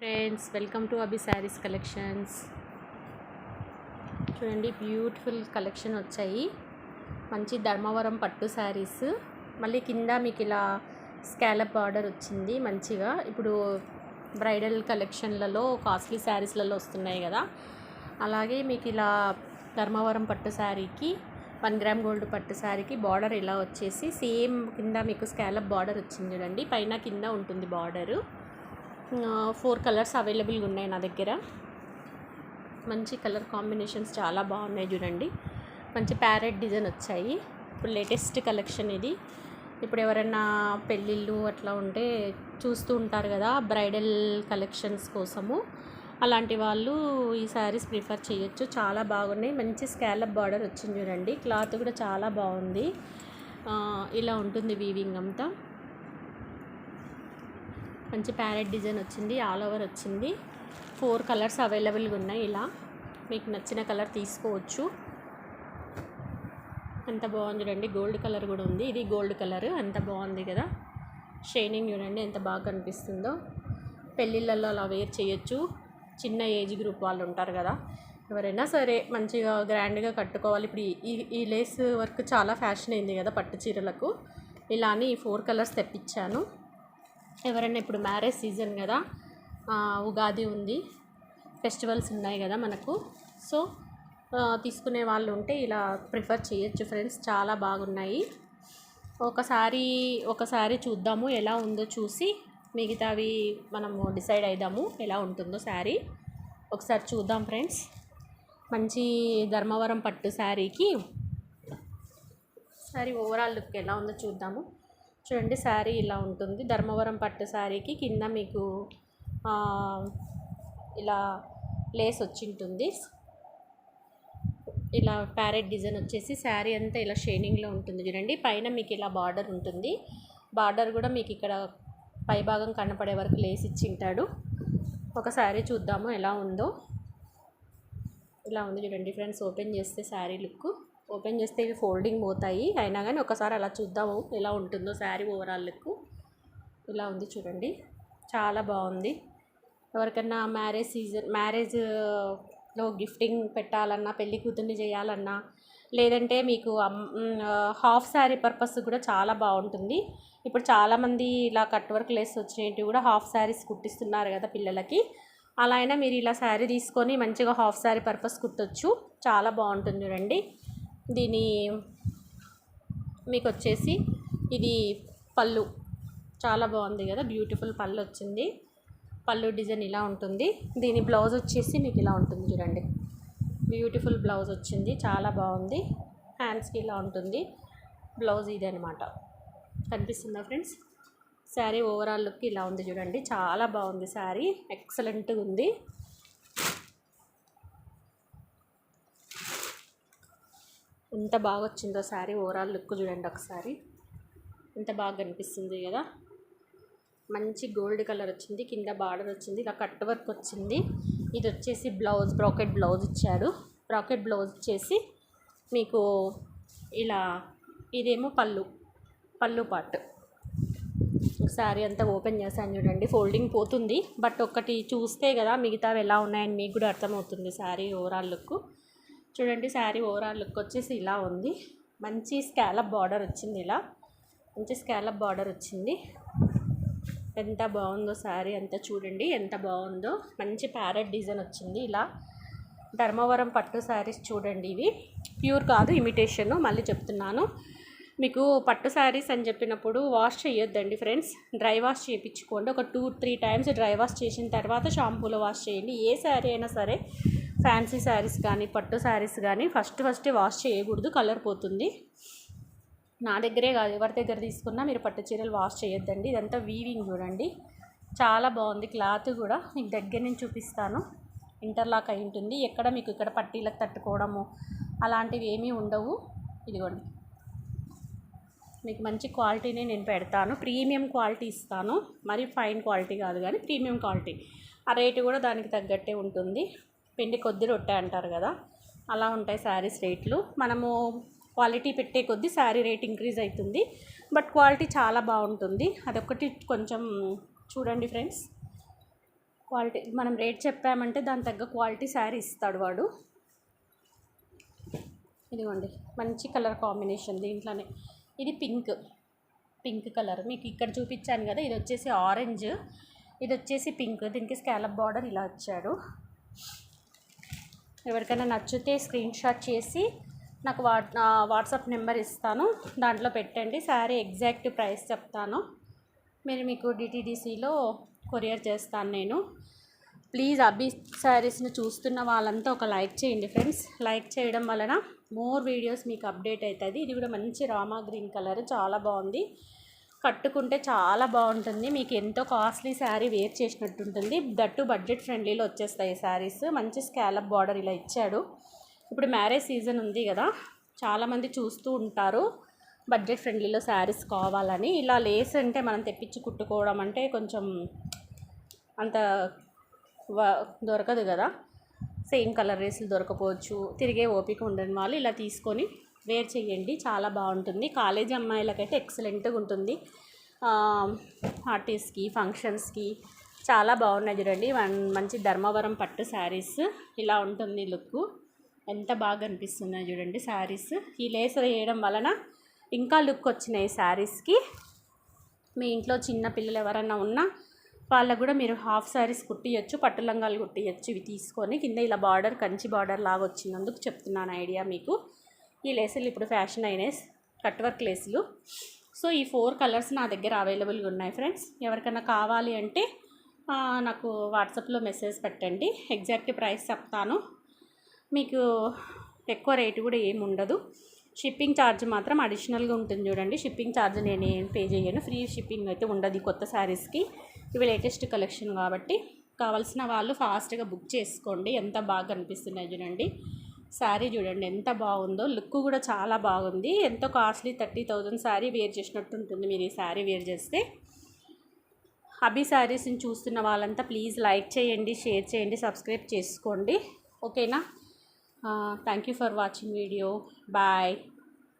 Friends welcome to Abhi saris collections చూడండి beautiful collection వచ్చాయి. మంచి ధర్మవరం పట్టు శారీస్ మళ్ళీ కింద మీకు ఇలా స్కాలప్ బార్డర్ వచ్చింది మంచిగా. ఇప్పుడు బ్రైడల్ కలెక్షన్లలో కాస్ట్లీ శారీస్లలో వస్తున్నాయి కదా. అలాగే మీకు ఇలా ధర్మవరం పట్టు శారీకి వన్ గ్రామ్ గోల్డ్ పట్టు శారీకి బార్డర్ ఇలా వచ్చేసి సేమ్ కింద మీకు స్కాలప్ బార్డర్ వచ్చింది చూడండి. పైన కింద ఉంటుంది బార్డరు ఫోర్ కలర్స్ అవైలబుల్గా ఉన్నాయి నా దగ్గర. మంచి కలర్ కాంబినేషన్స్ చాలా బాగున్నాయి చూడండి. మంచి ప్యారెట్ డిజైన్ వచ్చాయి. ఇప్పుడు లేటెస్ట్ కలెక్షన్ ఇది. ఇప్పుడు ఎవరైనా పెళ్ళిళ్ళు అట్లా ఉంటే చూస్తూ ఉంటారు కదా బ్రైడల్ కలెక్షన్స్ కోసము. అలాంటి వాళ్ళు ఈ శారీస్ ప్రిఫర్ చేయొచ్చు. చాలా బాగున్నాయి. మంచి స్కాలప్ బార్డర్ వచ్చింది చూడండి. క్లాత్ కూడా చాలా బాగుంది. ఇలా ఉంటుంది వీవింగ్ అంతా. మంచి ప్యారెట్ డిజైన్ వచ్చింది ఆల్ ఓవర్ వచ్చింది. ఫోర్ కలర్స్ అవైలబుల్గా ఉన్నాయి ఇలా. మీకు నచ్చిన కలర్ తీసుకోవచ్చు. ఎంత బాగుంది చూడండి గోల్డ్ కలర్ కూడా ఉంది. ఇది గోల్డ్ కలర్ ఎంత బాగుంది కదా. షైనింగ్ చూడండి ఎంత బాగా కనిపిస్తుందో. పెళ్ళిళ్ళల్లో అలా వేర్ చేయొచ్చు. చిన్న ఏజ్ గ్రూప్ వాళ్ళు ఉంటారు కదా. ఎవరైనా సరే మంచిగా గ్రాండ్గా కట్టుకోవాలి. ఇప్పుడు ఈ- ఈ ఈ లేస్ వర్క్ చాలా ఫ్యాషన్ అయింది కదా పట్టు చీరలకు. ఇలా అని ఈ ఫోర్ కలర్స్ తెప్పించాను. ఎవరైనా ఇప్పుడు మ్యారేజ్ సీజన్ కదా ఉగాది ఉంది ఫెస్టివల్స్ ఉన్నాయి కదా మనకు. సో తీసుకునే వాళ్ళు ఉంటే ఇలా ప్రిఫర్ చేయొచ్చు ఫ్రెండ్స్ చాలా బాగున్నాయి. ఒకసారి ఒకసారి చూద్దాము ఎలా ఉందో చూసి మిగతావి మనము డిసైడ్ అవుదాము ఎలా ఉంటుందో శారీ. ఒకసారి చూద్దాం ఫ్రెండ్స్. మంచి ధర్మవరం పట్టు శారీకి. సారీ ఓవరాల్ లుక్ ఎలా ఉందో చూద్దాము. చూడండి శారీ ఇలా ఉంటుంది. ధర్మవరం పట్టు శారీకి కింద మీకు ఇలా లేస్ వచ్చి ఉంటుంది ఇలా ప్యారెట్ డిజైన్ వచ్చేసి శారీ అంతా ఇలా షైనింగ్లో ఉంటుంది చూడండి. పైన మీకు ఇలా బార్డర్ ఉంటుంది. బార్డర్ కూడా మీకు ఇక్కడ పై భాగం కనపడే వరకు లేస్ ఇచ్చింటాడు ఒక శారీ చూద్దాము ఎలా ఉందో. ఇలా ఉంది చూడండి ఫ్రెండ్స్ ఓపెన్ చేస్తే శారీ లుక్. ఓపెన్ చేస్తే ఇవి ఫోల్డింగ్ పోతాయి. అయినా కానీ ఒకసారి అలా చూద్దాము ఎలా ఉంటుందో శారీ ఓవరాల్ లుక్ ఇలా ఉంది చూడండి. చాలా బాగుంది. ఎవరికైనా మ్యారేజ్ సీజన్ మ్యారేజ్లో గిఫ్టింగ్ పెట్టాలన్నా పెళ్ళి కూతుర్ని చేయాలన్నా లేదంటే మీకు హాఫ్ శారీ పర్పస్ కూడా చాలా బాగుంటుంది. ఇప్పుడు చాలామంది ఇలా కట్ వర్క్ లెస్ వచ్చినవి కూడా హాఫ్ శారీస్ కుట్టిస్తున్నారు కదా పిల్లలకి. అలా అయినా మీరు ఇలా శారీ తీసుకొని మంచిగా హాఫ్ శారీ పర్పస్ కుట్టొచ్చు. చాలా బాగుంటుంది చూడండి. దీని మీకు వచ్చేసి ఇది పళ్ళు. చాలా బాగుంది కదా బ్యూటిఫుల్ పళ్ళు వచ్చింది. పళ్ళు డిజైన్ ఇలా ఉంటుంది. దీని బ్లౌజ్ వచ్చేసి మీకు ఇలా ఉంటుంది చూడండి. బ్యూటిఫుల్ బ్లౌజ్ వచ్చింది చాలా బాగుంది. హ్యాండ్స్కి ఇలా ఉంటుంది. బ్లౌజ్ ఇది అనమాట కనిపిస్తుందా ఫ్రెండ్స్? శారీ ఓవరాల్ లుక్ ఇలా ఉంది చూడండి. చాలా బాగుంది శారీ. ఎక్సలెంట్గా ఉంది. ఎంత బాగా వచ్చిందో శారీ ఓవరాల్ లుక్ చూడండి ఒకసారి. ఎంత బాగా కనిపిస్తుంది కదా. మంచి గోల్డ్ కలర్ వచ్చింది కింద బార్డర్ వచ్చింది ఇలా కట్ వర్క్ వచ్చింది. ఇది వచ్చేసి బ్లౌజ్ బ్రాకెట్ బ్లౌజ్ ఇచ్చాడు బ్రాకెట్ బ్లౌజ్ వచ్చేసి మీకు ఇలా ఇదేమో పళ్ళు పళ్ళు పార్ట్ శారీ అంతా ఓపెన్ చేశాను చూడండి ఫోల్డింగ్ పోతుంది. బట్ ఒకటి చూస్తే కదా మిగతావి ఎలా ఉన్నాయని మీకు కూడా అర్థమవుతుంది శారీ ఓవరాల్ లుక్ చూడండి శారీ ఓవరాల్ లుక్ వచ్చేసి ఇలా ఉంది. మంచి స్కాలప్ బార్డర్ వచ్చింది ఇలా. మంచి స్కాలప్ బార్డర్ వచ్చింది. ఎంత బాగుందో శారీ అంతా చూడండి ఎంత బాగుందో. మంచి ప్యారెట్ డిజైన్ వచ్చింది ఇలా. ధర్మవరం పట్టు శారీస్ చూడండి ఇవి. ప్యూర్ కాదు ఇమిటేషన్ మళ్ళీ చెప్తున్నాను. మీకు పట్టు శారీస్ అని చెప్పినప్పుడు వాష్ చేయొద్దండి ఫ్రెండ్స్. డ్రై వాష్ చేయించుకోండి. ఒక two three times dry wash చేసిన తర్వాత షాంపూలో వాష్ చేయండి. ఏ శారీ అయినా సరే ఫ్యాన్సీ శారీస్ కానీ పట్టు శారీస్ కానీ ఫస్ట్ ఫస్ట్ వాష్ చేయకూడదు. కలర్ పోతుంది. నా దగ్గరే కాదు ఎవరి దగ్గర తీసుకున్నా మీరు పట్టు చీరలు వాష్ చేయొద్దండి. ఇదంతా వీవింగ్ చూడండి. చాలా బాగుంది. క్లాత్ కూడా మీకు దగ్గర నుంచి చూపిస్తాను. ఇంటర్లాక్ అయి ఉంటుంది. ఎక్కడ మీకు ఇక్కడ పట్టీలకు తట్టుకోవడము అలాంటివి ఏమీ ఉండవు. ఇదిగోండి. మీకు మంచి క్వాలిటీనే నేను పెడతాను. ప్రీమియం క్వాలిటీ ఇస్తాను. మరి ఫైన్ క్వాలిటీ కాదు కానీ ప్రీమియం క్వాలిటీ. ఆ రేటు కూడా దానికి తగ్గట్టే ఉంటుంది. పిండి కొద్ది రొట్టె అంటారు కదా అలా ఉంటాయి శారీస్ రేట్లు. మనము క్వాలిటీ పెట్టే కొద్దీ శారీ రేట్ ఇంక్రీజ్ అవుతుంది. బట్ క్వాలిటీ చాలా బాగుంటుంది. అదొకటి కొంచెం చూడండి ఫ్రెండ్స్. క్వాలిటీ మనం రేట్ చెప్పామంటే దాని తగ్గ క్వాలిటీ శారీ ఇస్తాడు వాడు. ఇదిగోండి మంచి కలర్ కాంబినేషన్ దీంట్లోనే. ఇది పింక్ పింక్ కలర్. మీకు ఇక్కడ చూపించాను కదా ఇది వచ్చేసి ఆరెంజ్ ఇది వచ్చేసి పింక్. దీనికి స్కాలప్ బార్డర్ ఇలా వచ్చాడు. ఎవరికైనా నచ్చితే స్క్రీన్ షాట్ చేసి నాకు వాట్ వాట్సాప్ నెంబర్ ఇస్తాను. దాంట్లో పెట్టండి. శారీ ఎగ్జాక్ట్ ప్రైస్ చెప్తాను. మీరు మీకు డిటీడీసీలో కొరియర్ చేస్తాను నేను. ప్లీజ్ అభి శారీస్ని చూస్తున్న వాళ్ళంతా ఒక లైక్ చేయండి ఫ్రెండ్స్. లైక్ చేయడం వలన మోర్ వీడియోస్ మీకు అప్డేట్ అవుతుంది ఇది కూడా మంచి రామా గ్రీన్ కలర్. చాలా బాగుంది. కట్టుకుంటే చాలా బాగుంటుంది. మీకు ఎంతో కాస్ట్లీ శారీ వేర్ చేసినట్టు ఉంటుంది దట్టు బడ్జెట్ ఫ్రెండ్లీలో వచ్చేస్తాయి శారీస్. మంచి స్కాలప్ బార్డర్ ఇలా ఇచ్చాడు. ఇప్పుడు మ్యారేజ్ సీజన్ ఉంది కదా. చాలామంది చూస్తూ ఉంటారు. బడ్జెట్ ఫ్రెండ్లీలో శారీస్ కావాలని. ఇలా లేస్ అంటే మనం తెప్పించి కుట్టుకోవడం అంటే కొంచెం అంత దొరకదు కదా. సేమ్ కలర్ రేసులు దొరకపోవచ్చు. తిరిగే ఓపిక ఉండని వాళ్ళు ఇలా తీసుకొని వేర్ చేయండి చాలా బాగుంటుంది. కాలేజ్ అమ్మాయిలకైతే ఎక్సలెంట్గా ఉంటుంది. పార్టీస్కి ఫంక్షన్స్కి చాలా బాగున్నాయి చూడండి. వన్ మంచి ధర్మవరం పట్టు శారీస్ ఇలా ఉంటుంది లుక్ ఎంత బాగా అనిపిస్తున్నాయి చూడండి శారీస్. ఈ లేసర్ వేయడం వలన ఇంకా లుక్ వచ్చినాయి శారీస్కి. మీ ఇంట్లో చిన్న పిల్లలు ఎవరైనా ఉన్నా వాళ్ళకు కూడా మీరు హాఫ్ శారీస్ కుట్టియచ్చు పట్టు లంగాలు కుట్టియచ్చు ఇవి తీసుకొని కింద ఇలా బార్డర్ కంచి బార్డర్ లాగా వచ్చినందుకు చెప్తున్నాను ఐడియా మీకు. ఈ లేసులు ఇప్పుడు ఫ్యాషన్ అయినాయి. కట్ వర్క్ లేసులు. సో ఈ ఫోర్ కలర్స్ నా దగ్గర అవైలబుల్గా ఉన్నాయి ఫ్రెండ్స్. ఎవరికైనా కావాలి అంటే నాకు వాట్సాప్లో మెసేజ్ పెట్టండి. ఎగ్జాక్ట్ ప్రైస్ చెప్తాను. మీకు ఎక్కువ రేటు కూడా ఏమి ఉండదు. షిప్పింగ్ ఛార్జ్ మాత్రం అడిషనల్గా ఉంటుంది చూడండి. షిప్పింగ్ ఛార్జ్ నేను ఏం పే చేయను. ఫ్రీ షిప్పింగ్ అయితే ఉండదు కొత్త శారీస్కి. ఇవి లేటెస్ట్ కలెక్షన్ కాబట్టి కావాల్సిన వాళ్ళు ఫాస్ట్గా బుక్ చేసుకోండి. ఎంత బాగా కనిపిస్తున్నాయి చూడండి. శారీ చూడండి ఎంత బాగుందో. లుక్ కూడా చాలా బాగుంది. ఎంతో costly thirty thousand sari wear చేసినట్టు ఉంటుంది మీరు ఈ శారీ వేర్ చేస్తే. హబీ శారీస్ని చూస్తున్న వాళ్ళంతా ప్లీజ్ లైక్ చేయండి షేర్ చేయండి సబ్స్క్రైబ్ చేసుకోండి. ఓకేనా? Thank you for watching video. Bye.